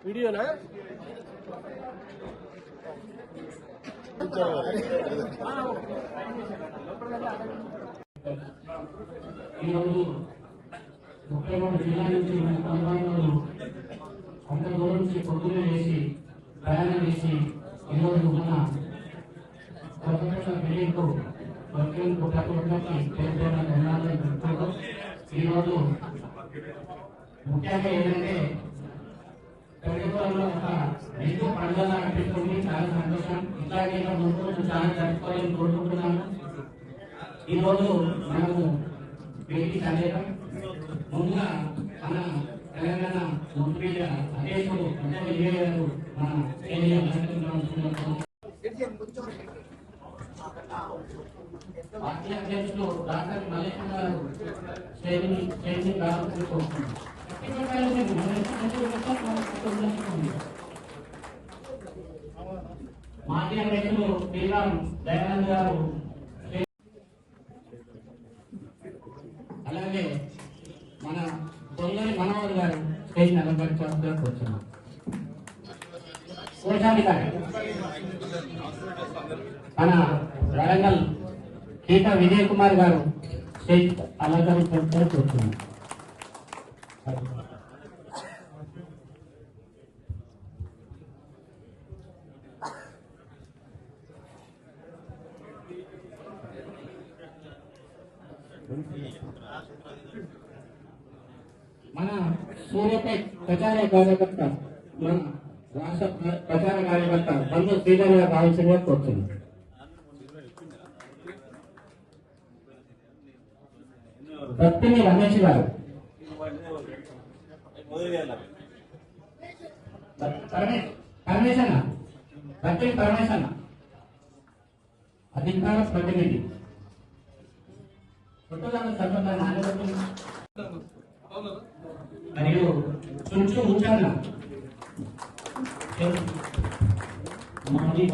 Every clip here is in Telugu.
వీడియోనా ఈరోజు ముప్పై మూడు జిల్లా నుంచి మన తెలంగాణలో అంత దూరం నుంచి పొద్దున వేసి ప్రయాణం చేసి ఈరోజు మన ప్రభుత్వ బిల్డింగ్కు వర్కింగ్ ప్రతి ఒక్కరికి పేరు పేరున ధన్యవాదాలు తెలుపుతూ ఈరోజు ముఖ్యంగా ఏంటంటే ప్రభుత్వంలో ఒక హిందూ పండుగ అనిపిస్తుంది చాలా సంతోషం ఇట్లాగే ముందు చాలా జరుపుకోవాలని కోరుకుంటున్నాను ఈ రోజు మనము భేటీ సందేహం ముందుగా మన తెలంగాణ ముఖ్య అధ్యక్షుడు అంటే విజయ్ గారు మన ఏరియా పార్టీ అధ్యక్షుడు డాక్టర్ గారు కోరుతున్నాను శ్రీరామ్ దయానంద్ గారు. అలాగే మన దొంగని మనోహర్ గారు స్టేజ్ అలంకరించాల్సిందిగా కూర్చున్నాం కోశాధికారి. మన వరంగల్ కీట విజయ్ కుమార్ గారు స్టేజ్ అలంకరించాల్సిందిగా కూర్చున్నాం మన సూర్యపేట్ ప్రచార కార్యకర్త మన రాష్ట్ర ప్రచార కార్యకర్త బంధు శ్రీధర్ గారు రావాల్సిందిగా కోరుతున్నాం. భక్తిని రమేష్ గారు. పరమేశ్ పరమేశ్ అన్న భక్తిని పరమేశ్ అన్న అధికార ప్రతినిధి. పుట్టదాన సంబంధాన్ని నాగరత్న మరియు చుంచు ఉంచాల మాజీ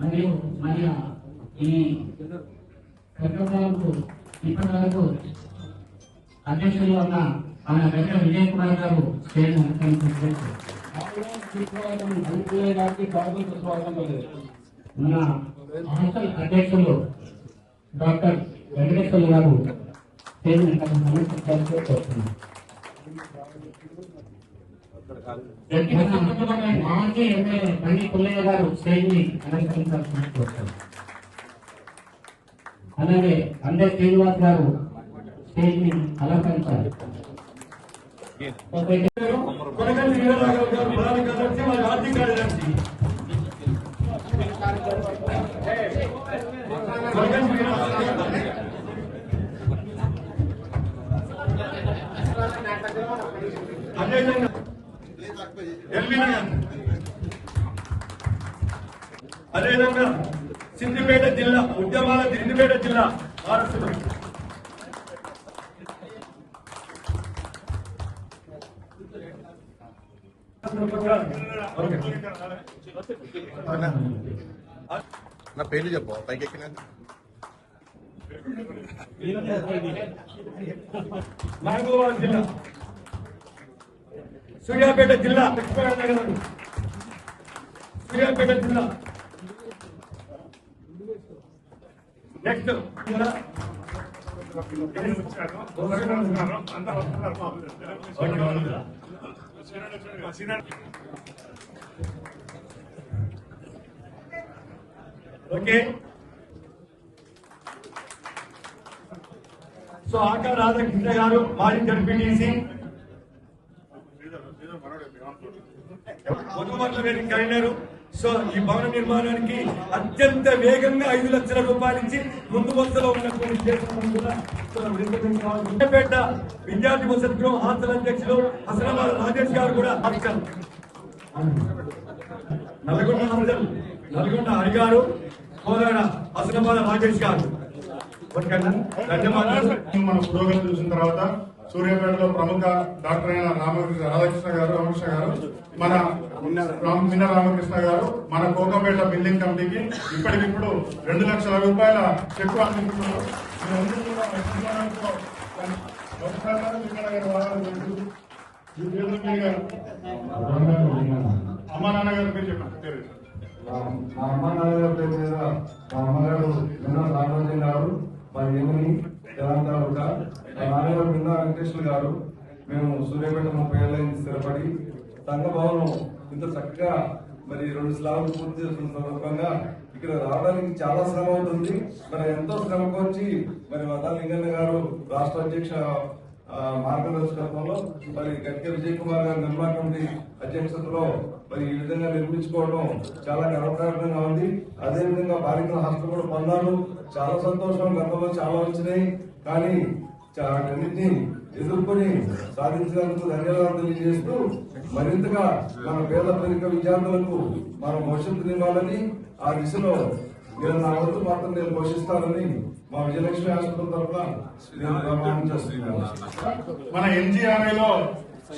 మరియు మన ఈ కార్యక్రమాలకు ఇప్పటి వరకు అధ్యక్షులు ఉన్న మన వెంకట విజయ్ కుమార్ గారు మన హాస్టల్ అధ్యక్షులు డాక్టర్ వెంకటేశ్వర గారు స్టేజ్ అలంకరించాల్సి కోరుతున్నాను మాజీ ఎమ్మెల్యే బండి పుల్లయ్య గారు స్టేజ్ అలంకరించాల్సిన కోరుతాను అలాగే అందరి శ్రీనివాస్ గారు స్టేజ్ని అలంకరించాలి సిద్దిపేట జిల్లా వారసులు నా పేర్లు చెప్పు పైకి ఎక్కినాక మహబూబాబాద్ జిల్లా. సూర్యాపేట జిల్లా. సూర్యాపేట జిల్లా. నెక్స్ట్. ఓకే. సో ఆకా రాధాకృష్ణ గారు మాజీ జడ్పీటీసీ కన్వీనర్ సో ఈ భవన నిర్మాణానికి అత్యంత వేగంగా ఐదు లక్షల రూపాయలు ఇచ్చి ముందు వరుసలో ఉన్నటువంటి చేస్తున్నాం విద్యార్థి వసతి గృహం హాస్టల్ అధ్యక్షులు హసనాబాద్ రాజేష్ గారు కూడా హాస్టల్ నల్గొండ హాస్టల్ నల్గొండ హరి గారు కోదాడ హసనాబాద్ రాజేష్ గారు. ధన్యవాదాలు. మన పురోగతి చూసిన తర్వాత సూర్యాపేటలో ప్రముఖ డాక్టర్ అయిన రామకృష్ణ రాధాకృష్ణ గారు రామకృష్ణ గారు మన మిన్న రామకృష్ణ గారు మన కోకంపేట బిల్డింగ్ కమిటీకి ఇప్పటికిప్పుడు రెండు లక్షల రూపాయల చెక్కు అందిస్తున్నారు అమ్మ నాన్న గారు పేరు మీద నాన్నగారు పేరు చెప్పండి పేరు మా అమ్మ నాన్నగారు పేరు మీద మా అమ్మగారు నిన్న గారు మా ఎముని తెలంగాణ నాన్నగారు బృంద వెంకటేశ్వర గారు మేము సూర్యాపేట ముప్పై ఏళ్ళ నుంచి స్థిరపడి సంఘ భవనం ఇంత చక్కగా మరి రెండు స్లాబ్లు పూర్తి చేస్తున్న సందర్భంగా ఇక్కడ రావడానికి చాలా శ్రమ అవుతుంది. మరి ఎంతో శ్రమ వచ్చి మరి వదా లింగన్న గారు రాష్ట్ర అధ్యక్ష మార్గదర్శకత్వంలో మరి గట్కే విజయ్ కుమార్ గారి నిర్మాణ కమిటీ అధ్యక్షతలో మరి ఈ విధంగా నిర్మించుకోవడం చాలా గర్వకారణంగా ఉంది. అదేవిధంగా బాలికల హాస్టల్ కూడా పొందారు. చాలా సంతోషం గతంలో చాలా వచ్చినాయి. కానీ వాటన్నిటిని ఎదుర్కొని సాధించినందుకు ధన్యవాదాలు తెలియజేస్తూ మరింతగా మన పేద పేరిక విద్యార్థులకు మనం భవిష్యత్తు ఇవ్వాలని ఆ దిశలో నేను నా వంతు మాత్రం నేను పోషిస్తానని మా విజయలక్ష్మి హాస్పిటల్ తరఫున మన ఎన్జిఆర్ఐ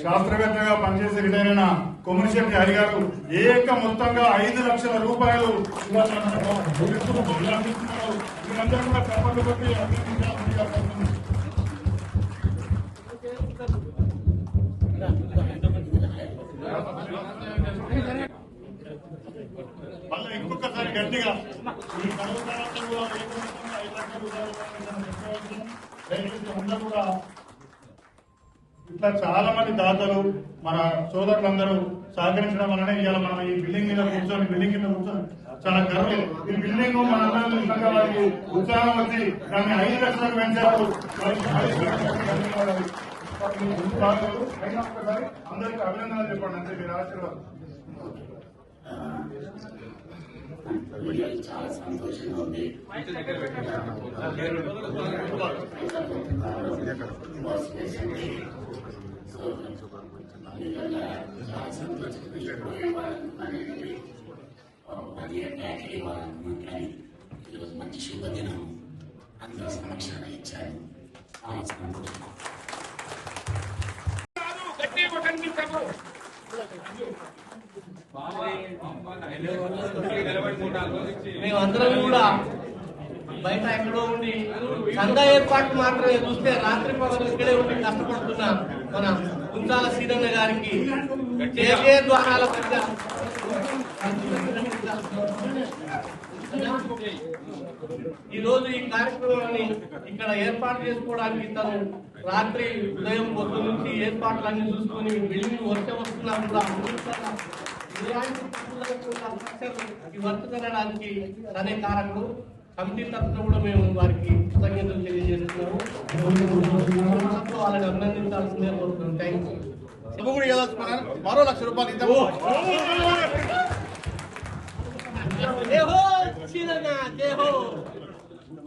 శాస్త్రవేత్తగా పనిచేసి రిటైర్ అయిన కొమ్మిశెట్టి హరి గారు ఏక మొత్తంగా ఐదు లక్షల రూపాయలు ఇవాళ మనకు ఇలా ఇస్తున్నారు. మీరందరూ కూడా మళ్ళీ ఇంకొకసారి గట్టిగా. ఈ కరువు తర్వాత కూడా ఐదు లక్షల దయచేసి అందరూ కూడా ఇట్లా చాలా మంది దాతలు మన సోదరులందరూ సహకరించడం వలన ఇవాళ మనం ఈ బిల్డింగ్ మీద కూర్చొని బిల్డింగ్ కింద కూర్చొని చాలా గర్వం. ఈ బిల్డింగ్ మనందరం నిజంగా వారికి ఉత్సాహం వచ్చి దాన్ని ఐదు లక్షలకు పెంచారు. వారికి అందరికీ అభినందనలు చెప్పండి. అంతే మీరు ఆశీర్వాదం. చాలా సంతోషంగా ఈరోజు మంచి శుభదినం అందరూ సమక్షాన ఇచ్చారు చాలా సంతోషం మేమందరం కూడా బయట ఎక్కడో ఉండి చందా ఏర్పాటు మాత్రమే చూస్తే రాత్రి పగలు ఇక్కడే ఉండి కష్టపడుతున్న మన గుంజాల సీరన్న గారికి ఈ రోజు ఈ కార్యక్రమాన్ని ఇక్కడ ఏర్పాటు చేసుకోవడానికి తను రాత్రి ఉదయం పొద్దు నుంచి ఏర్పాట్లన్నీ చూసుకొని బిల్డింగ్ వర్షం వస్తున్నా కూడా ఇలాంటి పనులకు ఉన్న స్ట్రక్చర్ ఈ వర్క్ జరగడానికి తనే కారణం కమిటీ తరఫున కూడా మేము వారికి కృతజ్ఞతలు తెలియజేస్తున్నాము వాళ్ళని అభినందించాల్సిందే కోరుతున్నాం థ్యాంక్ యూ మరో లక్ష రూపాయలు ఇద్దాం దేహో చీలన దేహో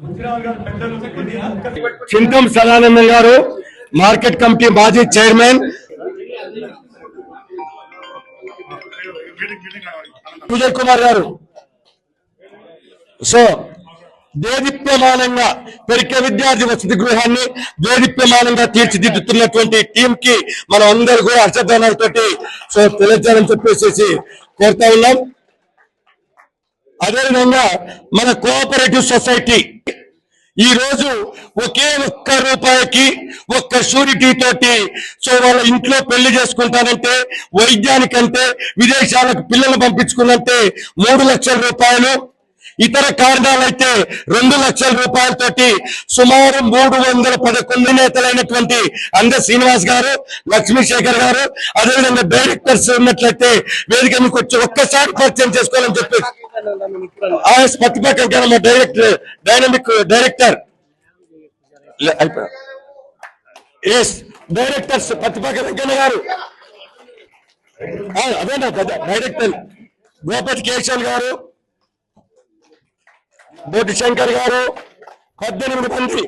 ముత్తిరావు గారు పెద్దలు కొద్దిగా ఒక్క- చింతం సదానందం గారు మార్కెట్ కమిటీ మాజీ చైర్మన్ బిల్డింగ్ బిల్డింగ్ కావాలి. విజయ్ కుమార్ గారు. సో దేదీప్యమానంగా పెరికే విద్యార్థి వసతి గృహాన్ని దేదీప్యమానంగా తీర్చిదిద్దుతున్నటువంటి టీం కి మనం అందరూ కూడా హర్షధ్వానాలతోటి సో తెలియజేయాలని చెప్పేసి కోరుతా ఉన్నాం. అదేవిధంగా మన కోఆపరేటివ్ సొసైటీ ఈ రోజు ఒకే ఒక్క రూపాయికి ఒక్క షూరిటీ తోటి సో వాళ్ళ ఇంట్లో పెళ్ళి చేసుకుంటానంటే వైద్యానికంటే విదేశాలకు పిల్లలు పంపించుకున్నంటే మూడు లక్షల రూపాయలు ఇతర కారణాలైతే రెండు లక్షల రూపాయలతోటి సుమారు మూడు వందల పదకొండు నేతలైనటువంటి అంద శ్రీనివాస్ గారు లక్ష్మీశేఖర్ గారు అదేవిధంగా డైరెక్టర్స్ ఉన్నట్లయితే వేదిక మీకు వచ్చి ఒక్కసారి పరిచయం చేసుకోవాలని చెప్పి ఆర్ఎస్ పత్తిపక్క మా director dynamic director. Yes directors Pattipakka Venkanna గారు. అదేనా డైరెక్టర్. గోపతి కేశవ్ గారు. బోటి శంకర్ గారు పద్దెనిమిది మంది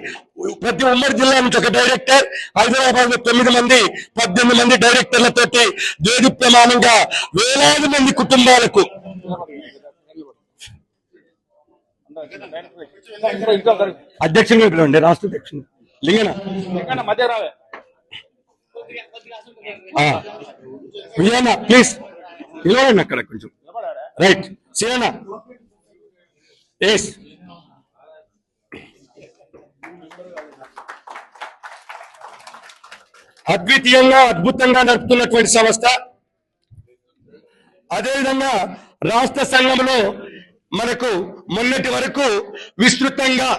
ప్రతి ఉమ్మడి జిల్లా నుంచి ఒక డైరెక్టర్ హైదరాబాద్లో తొమ్మిది మంది పద్దెనిమిది మంది డైరెక్టర్లతోటి దేదీప్యమానంగా వేలాది మంది కుటుంబాలకు అధ్యక్షుని పిలవండి రాష్ట్ర అధ్యక్షుని. లింగన విజయన ప్లీజ్ పిలవండి అక్కడ కొంచెం. రైట్ సియన ఎస్ అద్వితీయంగా అద్భుతంగా నడుపుతున్నటువంటి సంస్థ. అదేవిధంగా రాష్ట్ర సంఘంలో మనకు మొన్నటి వరకు విస్తృతంగా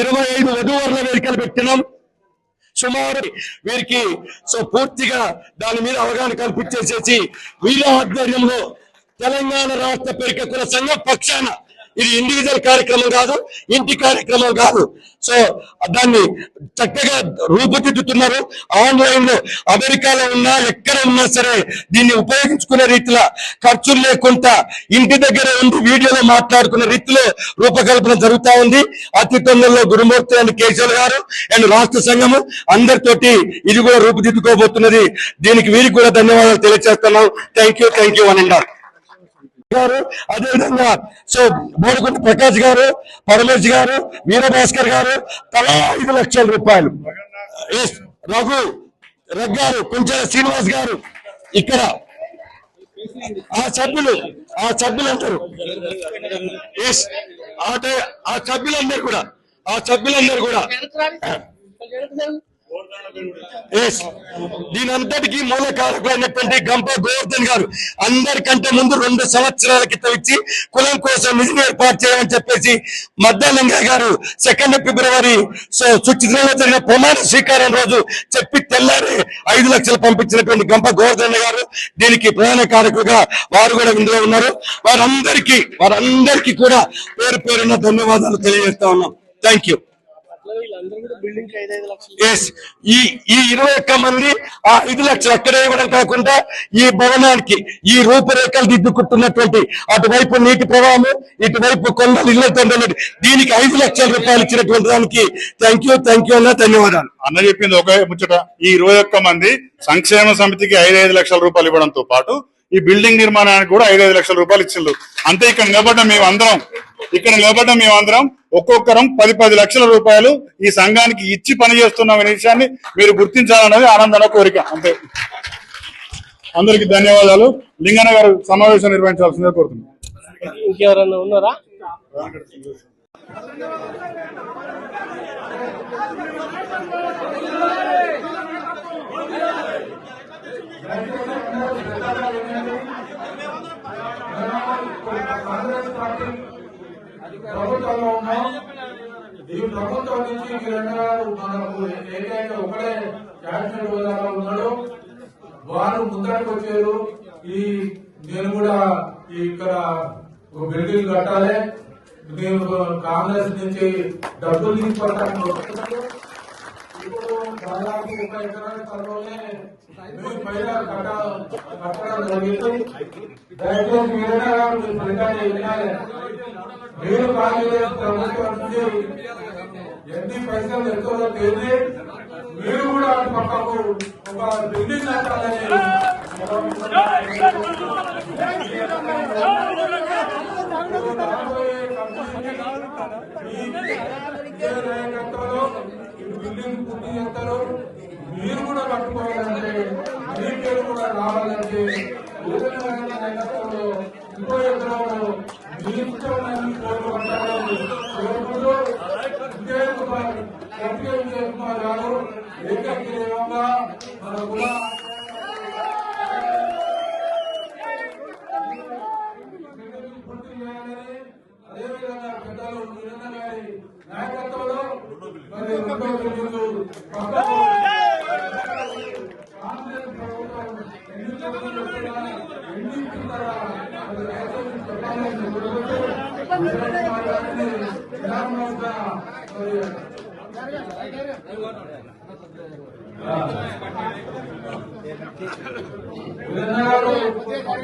ఇరవై ఐదు వధువరుల వేదికలు పెట్టినాం. సుమారు వీరికి సో పూర్తిగా దాని మీద అవగాహన కల్పించేసేసి వీళ్ళ ఆధ్వర్యంలో తెలంగాణ రాష్ట్ర పెరికకుల సంఘం పక్షాన ఇది ఇండివిజువల్ కార్యక్రమం కాదు ఇంటి కార్యక్రమం కాదు. సో దాన్ని చక్కగా రూపుదిద్దుతున్నారు. ఆన్లైన్లో అమెరికాలో ఉన్నా ఎక్కడ ఉన్నా సరే దీన్ని ఉపయోగించుకునే రీతిలో ఖర్చులు లేకుండా ఇంటి దగ్గర ఉండి వీడియోలో మాట్లాడుకునే రీతిలో రూపకల్పన జరుగుతా ఉంది. అతి తొందరలో గురుమూర్తి అండ్ కేశవ్ గారు అండ్ రాష్ట్ర సంఘము అందరితోటి ఇది కూడా రూపుదిద్దుకోబోతున్నది. దీనికి వీరికి కూడా ధన్యవాదాలు తెలియజేస్తున్నాం. థ్యాంక్ యూ థ్యాంక్ యూ అని అన్నారు గారు అదేవిధంగా సో బోడికొండ ప్రకాష్ గారు పరమేష్ గారు వీరభాస్కర్ గారు తలా ఐదు లక్షల రూపాయలు. ఎస్ రఘు రగ్గారు కొంచెం శ్రీనివాస్ గారు ఇక్కడ. ఆ సభ్యులు ఆ సభ్యులు అంటారు. ఎస్ ఆ ఆ సభ్యులందరూ కూడా ఆ సభ్యులందరూ కూడా. దీనంతటికి దీని అంతటికి మూల కారకులైనటువంటి గంప గోవర్ధన్ గారు అందరికంటే ముందు రెండు సంవత్సరాల క్రితం ఇచ్చి కులం కోసం నిధులు ఏర్పాటు చేయమని చెప్పేసి మద్దాలింగ గారు సెకండ్ ఫిబ్రవరి సో సుచిత్రంలో జరిగిన ప్రమాణ స్వీకారం రోజు చెప్పి తెల్లారి ఐదు లక్షలు పంపించినటువంటి గంప గోవర్ధన్ గారు దీనికి ప్రధాన కారకులుగా వారు కూడా ఇందులో ఉన్నారు. వారందరికీ వారందరికీ కూడా పేరు పేరున్న ధన్యవాదాలు తెలియజేస్తా ఉన్నాం. థ్యాంక్ యూ ఈ ఈ ఇరవై ఒక్క మంది ఆ ఐదు లక్షలు అక్కడే ఇవ్వడం కాకుండా ఈ భవనానికి ఈ రూపురేఖలు దిద్దుకుంటున్నటువంటి అటువైపు నీటి ప్రవాహము ఇటువైపు కొండలు ఇళ్ళతో ఉన్నటువంటి దీనికి ఐదు లక్షల రూపాయలు ఇచ్చినటువంటి దానికి థ్యాంక్ యూ థ్యాంక్ యూ అన్న ధన్యవాదాలు. అన్న చెప్పింది ఒకే ముచ్చట. ఈ ఇరవై ఒక్క మంది సంక్షేమ సమితికి ఐదు ఐదు లక్షల రూపాయలు ఇవ్వడంతో పాటు ఈ బిల్డింగ్ నిర్మాణానికి కూడా ఐదు ఐదు లక్షల రూపాయలు ఇచ్చిండ్రు. అంతే ఇక్కడ నిలబడ్డ మేమందరం ఇక్కడ నిలబడ్డ మేమందరం ఒక్కొక్కరం పది పది లక్షల రూపాయలు ఈ సంఘానికి ఇచ్చి పని చేస్తున్నాం అనే విషయాన్ని మీరు గుర్తించాలన్నది ఆనందన కోరిక. అంతే. అందరికి ధన్యవాదాలు. లింగన్న గారు సమావేశం నిర్వహించాల్సిందే కోరుతున్నాం. ఇంకెవరన్నా ఉన్నారా? ప్రభుత్వంలో ఉన్నాం. ఈ ప్రభుత్వం నుంచి మీరందరూ మనకు ఏకైక ఒకటే క్యాబినెట్ హోదాలో ఉన్నాడు వారు ముందరకు వచ్చారు. ఈ నేను కూడా ఇక్కడ ఒక బిల్డింగ్ కట్టాలి. నేను కాంగ్రెస్ నుంచి డబ్బులు తీసుకుంటాను ఇప్పుడు దాదాపు ఒక ఎకరాల స్థలంలోనే మేము కట్టడం జరిగింది దయచేసి మీరైనా మీ ఫలితాన్ని వినాలి మీరు కాంగ్రెస్ ప్రభుత్వం నుంచి ఎన్ని పైసలు ఎంతో తెలియదు మీరు కూడా అటు పక్కకు ఒక బిల్డింగ్ కట్టాలని రాబోయే ఈ నాయకత్వంలో బిల్డింగ్ పూర్తి చేస్తారు. మీరు కూడా కట్టుకోవాలంటే మీ పేరు కూడా రావాలంటే నాయకత్వంలో ఇంకో ఎకరంలో మీ ఇష్టం ఉన్నన్ని కుమార్ ఎంపీ కుమార్ గారు ఏకగ్రీవంగా మన కుల అదేవిధంగా పెద్దలు వీరన్న గారి నాయకత్వంలో మరి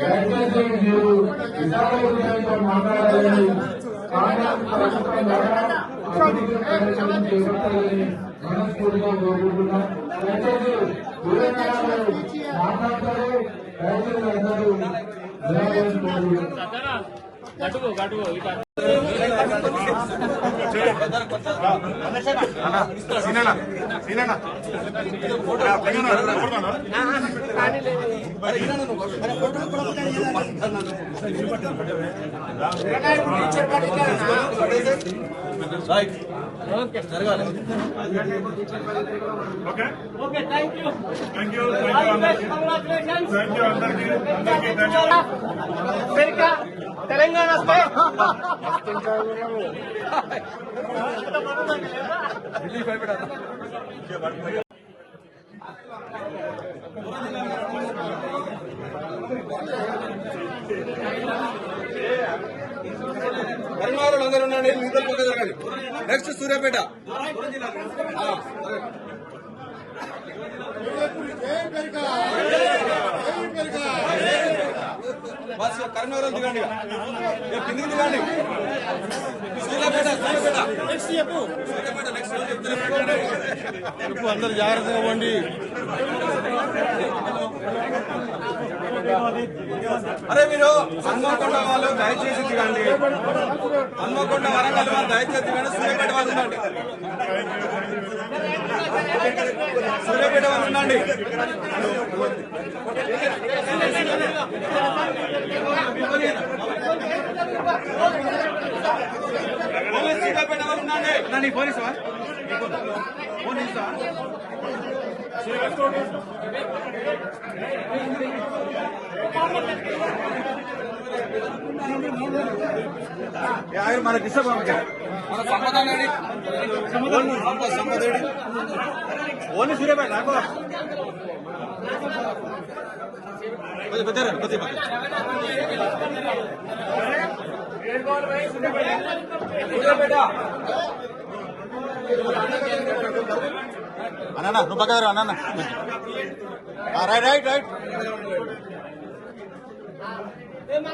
దయచేసి మీరు మాట్లాడాలని కాంగ్రెస్ ప్రభుత్వం ద్వారా అభివృద్ధి చేపట్టాలని మనస్ఫూర్తిగా కోరుకుంటున్నాం దయచేసి మాట్లాడతారు దయచేసి అందరూ నిరాకరించుకోండి okay thank you thank you congratulations thank అందరికీ. అందరికీ తెలంగాణ స్టేట్ కరీంనగర్ అందరూ ఉండండి మిగతా పక్క జరగాలి నెక్స్ట్ సూర్యాపేట బస్ కరీంనగర్ దిగండి ఇక. కిందికి దిగండి. సూర్యాపేట సూర్యాపేట నెక్స్ట్ చెప్పు సూర్యాపేట నెక్స్ట్ చెప్పు అందరు జాగ్రత్తగా పోండి. అరే మీరు హన్మకొండ వాళ్ళు దయచేసి దిగండి. హన్మకొండ వరంగల్ వాళ్ళు దయచేసి దిగండి. సూర్యాపేట వాళ్ళు ఉండండి. సూర్యాపేట వాళ్ళు ఉండండి. సూర్యాపేట వాళ్ళు ఉండండి. నన్ను పోలీసు? పోలీసా మనకి డిస్టర్బ్ మన సంపద సంపద సంపద ఓన్లీ సూర్యాపేట నాకు కొద్దిగా పెద్దారు కొద్దిగా సూర్యాపేట అన్న నువ్వు పక్క అన్న రైట్ రైట్ రైట్ మా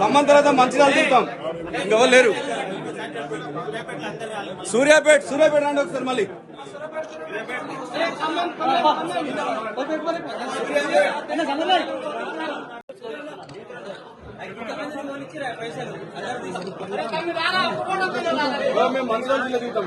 బామ్మర్ది తర్వాత మంచిగా చూస్తాం ఇంకెవరు లేరు సూర్యాపేట సూర్యాపేట రండి ఒకసారి మళ్ళీ మేము మంచిర్యాల జిల్లా దిగుతాం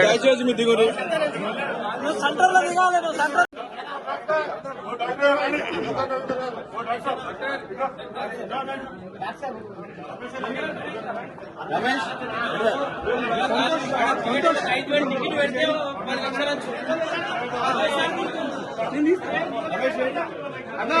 దయచేసి మీరు దిగురు. సభ కోఆపరేటివ్ సొసైటీ సభ్యులు దయచేసి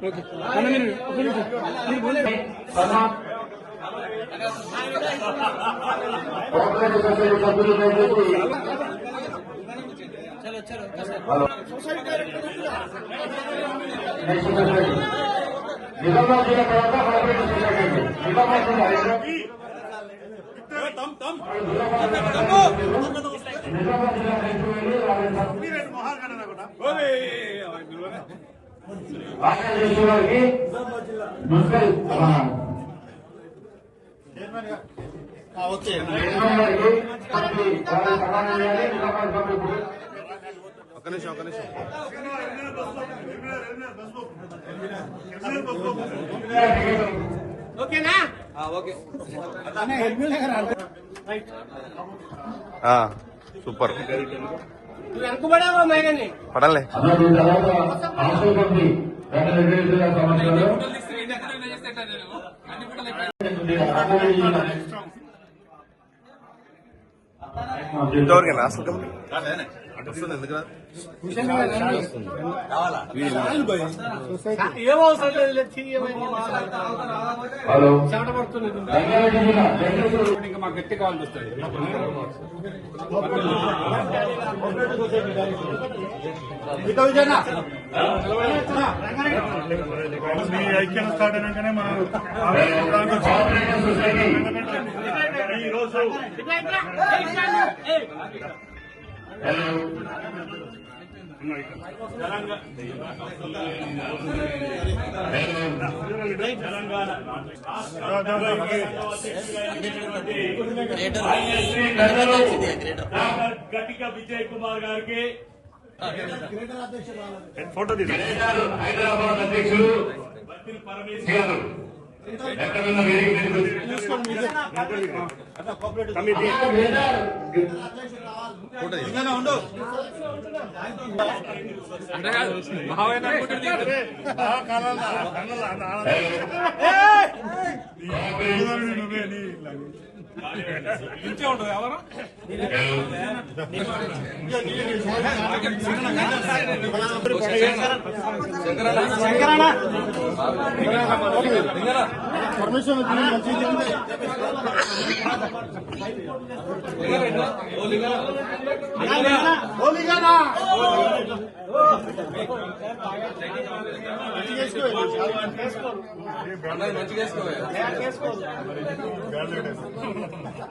సొసైటీ నిజామాబాద్ జిల్లా తర్వాత కోఆపరేటివ్ సొసైటీ నిజామాబాద్ జిల్లా రాష్ట్ర దేశం వారికి మున్సిపల్ మన చైర్మన్ గారికి మనకి వారి సమానం చేయాలి నిజామాబాద్ పంపిణీ ఒక్క నిమిషం ఒక్క నిమిషం ఓకేనా సూపర్ నువ్వు వెనకబడావా మైగని పడలే. ఇంతవరకేనా అసలు కంపెనీ ఇంకా మాకు గట్టి కావాల్సి వస్తుంది మీ ఐక్యం స్టార్ట్ అయినాకనే మన ఈ రోజు హలో విజయ్ కుమార్ గారికి ఫోటో తీసు హైదరాబాద్ అధ్యక్షులు మంత్రి పరమేశ్వర్ గారు ఎక్కడున్న వేదిక మీదకి ఉండు నువ్వే నీ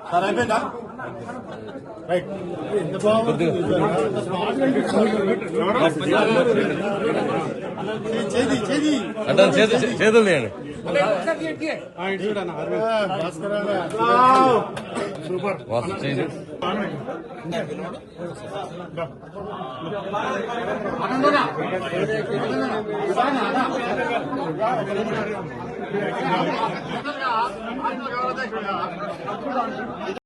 సార్ అయిపోయిందా రైట్ చేది చేది చేతులు తీయండి వాసు చేయండి 马上到账，马上到账，马上到。